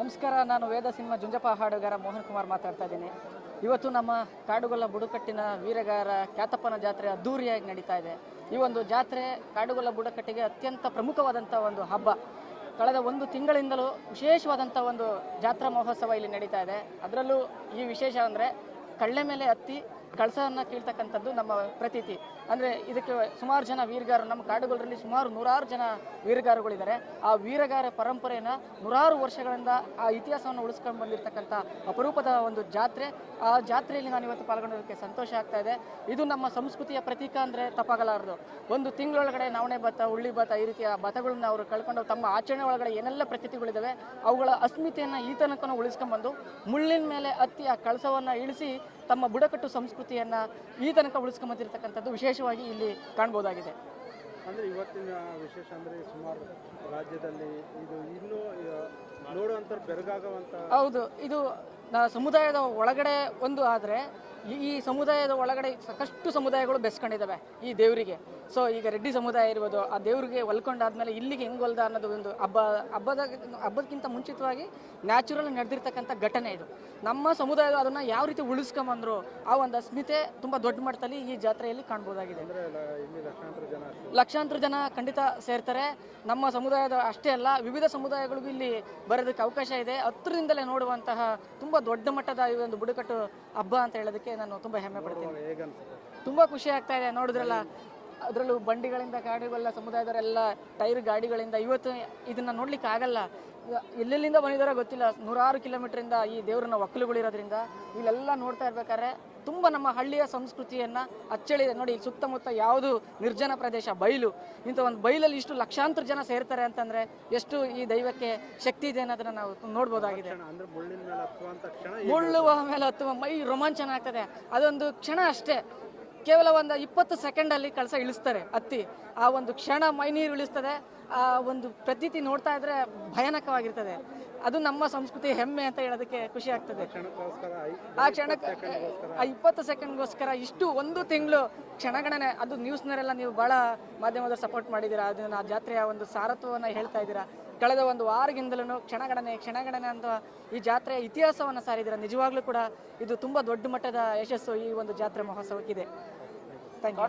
ನಮಸ್ಕಾರ, ನಾನು ವೇದ ಸಿನಿಮಾ ಜುಂಜಪ್ಪ ಹಾಡುಗಾರ ಮೋಹನ್ ಕುಮಾರ್ ಮಾತಾಡ್ತಾ ಇದ್ದೀನಿ. ಇವತ್ತು ನಮ್ಮ ಕಾಡುಗೊಲ್ಲ ಬುಡಕಟ್ಟಿನ ವೀರಗಾರ ಖ್ಯಾತಪ್ಪನ ಜಾತ್ರೆ ಅದ್ದೂರಿಯಾಗಿ ನಡೀತಾ ಇದೆ. ಈ ಒಂದು ಜಾತ್ರೆ ಕಾಡುಗೊಲ್ಲ ಬುಡಕಟ್ಟಿಗೆ ಅತ್ಯಂತ ಪ್ರಮುಖವಾದಂಥ ಒಂದು ಹಬ್ಬ. ಕಳೆದ ಒಂದು ತಿಂಗಳಿಂದಲೂ ವಿಶೇಷವಾದಂಥ ಒಂದು ಜಾತ್ರಾ ಮಹೋತ್ಸವ ಇಲ್ಲಿ ನಡೀತಾ ಇದೆ. ಅದರಲ್ಲೂ ಈ ವಿಶೇಷ ಅಂದರೆ ಕಳ್ಳೆ ಮೇಲೆ ಹತ್ತಿ ಕಳಸವನ್ನು ಕೀಳ್ತಕ್ಕಂಥದ್ದು ನಮ್ಮ ಪ್ರತೀತಿ. ಅಂದರೆ ಇದಕ್ಕೆ ಸುಮಾರು ಜನ ವೀರಗಾರರು, ನಮ್ಮ ಕಾಡುಗಳಲ್ಲಿ ಸುಮಾರು ನೂರಾರು ಜನ ವೀರಗಾರಗಳಿದ್ದಾರೆ ಆ ವೀರಗಾರ ಪರಂಪರೆಯನ್ನು ನೂರಾರು ವರ್ಷಗಳಿಂದ ಆ ಇತಿಹಾಸವನ್ನು ಉಳಿಸ್ಕೊಂಡು ಬಂದಿರತಕ್ಕಂಥ ಅಪರೂಪದ ಒಂದು ಜಾತ್ರೆ. ಆ ಜಾತ್ರೆಯಲ್ಲಿ ನಾನು ಇವತ್ತು ಪಾಲ್ಗೊಂಡಿರೋದಕ್ಕೆ ಸಂತೋಷ ಆಗ್ತಾ ಇದೆ. ಇದು ನಮ್ಮ ಸಂಸ್ಕೃತಿಯ ಪ್ರತೀಕ ಅಂದರೆ ತಪ್ಪಾಗಲಾರದು ಒಂದು ತಿಂಗಳೊಳಗಡೆ ನವಣೆ ಭತ್ತ ಉಳ್ಳಿ ಭತ್ತ ಈ ರೀತಿಯ ಭತ್ತಗಳನ್ನ ಅವರು ಕಳ್ಕೊಂಡು ತಮ್ಮ ಆಚರಣೆ ಒಳಗಡೆ ಏನೆಲ್ಲ ಪ್ರತೀತಿಗಳಿದ್ದಾವೆ ಅವುಗಳ ಅಸ್ಮಿತೆಯನ್ನು ಈ ಉಳಿಸ್ಕೊಂಡ್ಬಂದು ಮುಳ್ಳಿನ ಮೇಲೆ ಹತ್ತಿ ಆ ಕಳಸವನ್ನು ಇಳಿಸಿ ತಮ್ಮ ಬುಡಕಟ್ಟು ಸಂಸ್ಕೃತಿಯನ್ನು ಈ ತನಕ ಉಳಿಸ್ಕೊಂಬಂದಿರತಕ್ಕಂಥದ್ದು ವಿಶೇಷವಾಗಿ ಇಲ್ಲಿ ಕಾಣ್ಬೋದಾಗಿದೆ. ಅಂದರೆ ಇವತ್ತಿನ ವಿಶೇಷ ಅಂದರೆ ಸುಮಾರು ರಾಜ್ಯದಲ್ಲಿ ಇದು ಇನ್ನೂ ನೋಡುವಂಥ ಬೆರಗಾಗುವಂಥ ಹೌದು ಇದು ಸಮುದಾಯದ ಒಳಗಡೆ ಒಂದು ಆದರೆ ಈ ಸಮುದಾಯದ ಒಳಗಡೆ ಸಾಕಷ್ಟು ಸಮುದಾಯಗಳು ಬೆಸ್ಕೊಂಡಿದ್ದಾವೆ ಈ ದೇವರಿಗೆ. ಸೊ ಈಗ ರೆಡ್ಡಿ ಸಮುದಾಯ ಇರ್ಬೋದು, ಆ ದೇವರಿಗೆ ಹೊಲ್ಕೊಂಡಾದ್ಮೇಲೆ ಇಲ್ಲಿಗೆ ಹೆಂಗೆ ಹೊಲ್ದ ಅನ್ನೋದು ಒಂದು ಹಬ್ಬ, ಹಬ್ಬದ ಹಬ್ಬದಕ್ಕಿಂತ ಮುಂಚಿತವಾಗಿ ನ್ಯಾಚುರಲ್ ನಡೆದಿರ್ತಕ್ಕಂಥ ಘಟನೆ ಇದು. ನಮ್ಮ ಸಮುದಾಯದ ಅದನ್ನು ಯಾವ ರೀತಿ ಉಳಿಸ್ಕೊಂಬಂದ್ರು, ಆ ಒಂದು ಅಸ್ಮಿತೆ ತುಂಬ ದೊಡ್ಡ ಮಟ್ಟದಲ್ಲಿ ಈ ಜಾತ್ರೆಯಲ್ಲಿ ಕಾಣ್ಬೋದಾಗಿದೆ. ಲಕ್ಷಾಂತರ ಜನ ಖಂಡಿತ ಸೇರ್ತಾರೆ. ನಮ್ಮ ಸಮುದಾಯದ ಅಷ್ಟೇ ಅಲ್ಲ ವಿವಿಧ ಸಮುದಾಯಗಳಿಗೂ ಇಲ್ಲಿ ಬರೋದಕ್ಕೆ ಅವಕಾಶ ಇದೆ. ಹತ್ತಿರದಿಂದಲೇ ನೋಡುವಂತಹ ತುಂಬ ದೊಡ್ಡ ಮಟ್ಟದ ಈ ಒಂದು ಬುಡಕಟ್ಟು ಹಬ್ಬ ಅಂತ ಹೇಳೋದಕ್ಕೆ ನಾನು ತುಂಬ ಹೆಮ್ಮೆ ಪಡ್ತೀನಿ. ತುಂಬ ಖುಷಿ ಆಗ್ತಾ ಇದೆ. ನೋಡಿದ್ರಲ್ಲ ಅದರಲ್ಲೂ ಬಂಡಿಗಳಿಂದ ಗಾಡಿಗಳೆಲ್ಲ ಸಮುದಾಯದವರೆಲ್ಲ ಟೈರ್ ಗಾಡಿಗಳಿಂದ ಇವತ್ತು ಇದನ್ನ ನೋಡ್ಲಿಕ್ಕೆ ಆಗಲ್ಲ. ಎಲ್ಲೆಲ್ಲಿಂದ ಬಂದಿದಾರೋ ಗೊತ್ತಿಲ್ಲ. ನೂರಾರು ಕಿಲೋಮೀಟರಿಂದ ಈ ದೇವ್ರನ್ನ ಒಕ್ಕಲುಗಳಿರೋದ್ರಿಂದ ಇಲ್ಲೆಲ್ಲ ನೋಡ್ತಾ ಇರ್ಬೇಕಾದ್ರೆ ತುಂಬ ನಮ್ಮ ಹಳ್ಳಿಯ ಸಂಸ್ಕೃತಿಯನ್ನ ಅಚ್ಚಳಿದೆ. ನೋಡಿ ಇಲ್ಲಿ ಸುತ್ತಮುತ್ತ ಯಾವುದು ನಿರ್ಜನ ಪ್ರದೇಶ? ಬಯಲು ಇಂಥ ಒಂದು ಬಯಲಲ್ಲಿ ಇಷ್ಟು ಲಕ್ಷಾಂತರ ಜನ ಸೇರ್ತಾರೆ ಅಂತಂದ್ರೆ ಎಷ್ಟು ಈ ದೈವಕ್ಕೆ ಶಕ್ತಿ ಇದೆ ಅನ್ನೋದನ್ನ ನಾವು ನೋಡ್ಬೋದಾಗಿದೆ. ಮುಳ್ಳುವ ಮೇಲೆ ಹತ್ತುವ ಮೈ ರೋಮಾಂಚನ ಆಗ್ತದೆ. ಅದೊಂದು ಕ್ಷಣ ಅಷ್ಟೇ. ಕೇವಲ ಒಂದು ಇಪ್ಪತ್ತು ಸೆಕೆಂಡಲ್ಲಿ ಕಳಸ ಇಳಿಸ್ತಾರೆ ಹತ್ತಿ ಆ ಒಂದು ಕ್ಷಣ ಮೈ ನೀರು ಇಳಿಸ್ತದೆ. ಆ ಒಂದು ಪ್ರತೀತಿ ನೋಡ್ತಾ ಇದ್ರೆ ಭಯಾನಕವಾಗಿರ್ತದೆ. ಅದು ನಮ್ಮ ಸಂಸ್ಕೃತಿ ಹೆಮ್ಮೆ ಅಂತ ಹೇಳೋದಕ್ಕೆ ಖುಷಿ ಆಗ್ತದೆ. ಆ ಕ್ಷಣಕ್ಕೆ ಆ ಇಪ್ಪತ್ತು ಸೆಕೆಂಡ್ಗೋಸ್ಕರ ಇಷ್ಟು ಒಂದು ತಿಂಗಳು ಕ್ಷಣಗಣನೆ, ಅದು ನ್ಯೂಸ್ನವರೆಲ್ಲ ನೀವು ಭಾಳ ಮಾಧ್ಯಮದ ಸಪೋರ್ಟ್ ಮಾಡಿದ್ದೀರಾ? ಅದನ್ನ ಆ ಜಾತ್ರೆಯ ಒಂದು ಸಾರತ್ವವನ್ನು ಹೇಳ್ತಾ ಇದ್ದೀರಾ? ಕಳೆದ ಒಂದು ವಾರಗಿಂದಲೂ ಕ್ಷಣಗಣನೆ ಕ್ಷಣಗಣನೆ ಅಂತ ಈ ಜಾತ್ರೆಯ ಇತಿಹಾಸವನ್ನು ಸಾರಿದಿರ ನಿಜವಾಗ್ಲೂ ಕೂಡ ಇದು ತುಂಬಾ ದೊಡ್ಡ ಮಟ್ಟದ ಯಶಸ್ಸು ಈ ಒಂದು ಜಾತ್ರೆ ಮಹೋತ್ಸವಕ್ಕಿದೆ. Thank you